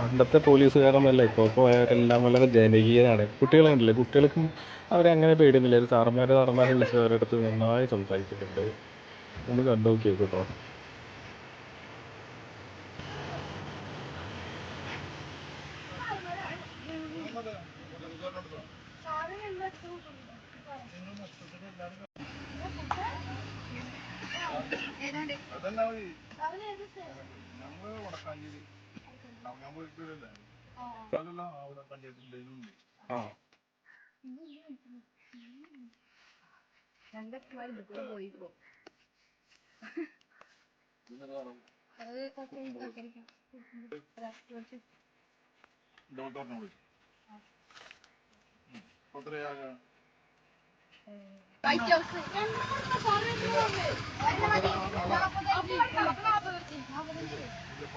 പണ്ടത്തെ പോലീസുകാരൊന്നുമല്ല ഇപ്പോൾ ഇപ്പോൾ എല്ലാം വളരെ ജനകീയരാണ് കുട്ടികളുണ്ടല്ലേ. കുട്ടികൾക്കും അവരെ അങ്ങനെ പേടിയൊന്നുമില്ല. ഒരു സാറന്മാർ സാറന്മാരെ വിളിച്ച് അവരുടെ അടുത്ത് നന്നായി സംസാരിക്കുന്നുണ്ട് ഒന്ന് കണ്ടു നോക്കിയേ കേട്ടോ ആ പോയിപ്പോ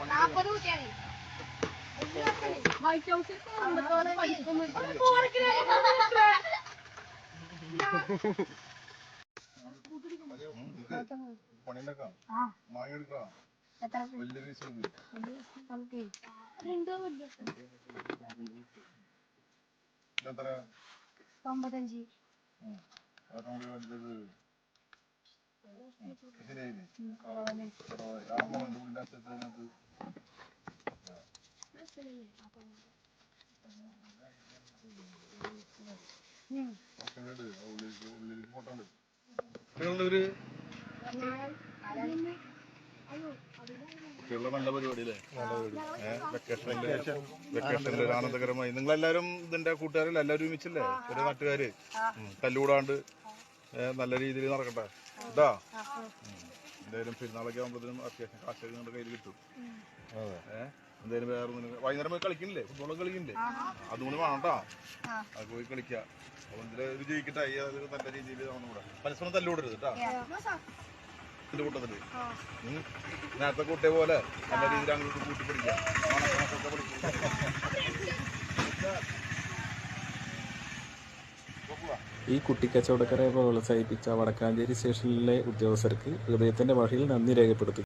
നാപ്പത് കുട്ടിയാണ് വൈറ്റ് ഹൗസിൽ തൊമ്പത്തഞ്ച് കുട്ടികളുടെ ഒരു കുട്ടികളുടെ നല്ല പരിപാടി അല്ലേ വെക്കേഷനിൽ വെക്കേഷനിൽ ഒരു ആനന്ദകരമായി നിങ്ങളെല്ലാരും ഇതിന്റെ കൂട്ടുകാരിൽ എല്ലാവരും ഒരുമിച്ചല്ലേ? ഒരു നാട്ടുകാര്. തല്ലുകൂടാണ്ട് നല്ല രീതിയിൽ നടക്കട്ടെ. ഇതാ. എന്തായാലും പെരുന്നാളൊക്കെ ആകുമ്പോഴത്തേനും അത്യാവശ്യം കാശൊക്കെ നിങ്ങളുടെ കയ്യിൽ കിട്ടും. ഏഹ് എന്തായാലും വേറെ ഒന്നും- വൈകുന്നേരം പോയി കളിക്കണില്ലേ? ഫുട്ബോളൊക്കെ കളിക്കണില്ലേ? അതുകൊണ്ട് വേണട്ടാ അത് പോയി കളിക്കാ. അപ്പൊ ഇതിൽ ഇത് ജയിക്കട്ടെ ഈ അത് നല്ല രീതിയിൽ കൂടെ. പരസ്പരം തല്ലുകൂടരുത് കേട്ടാ എന്റെ കൂട്ടത്തിൽ. നേരത്തെ കൂട്ടിയ പോലെ നല്ല രീതിയിൽ അങ്ങോട്ട് കൂട്ടി പിടിക്കും. ഈ കുട്ടിക്കച്ചവടക്കാരെ പ്രോത്സാഹിപ്പിച്ച വടക്കാഞ്ചേരി സ്റ്റേഷനിലെ ഉദ്യോഗസ്ഥർക്ക് ഹൃദയത്തിന്റെ വഴിയിൽ നന്ദി രേഖപ്പെടുത്തി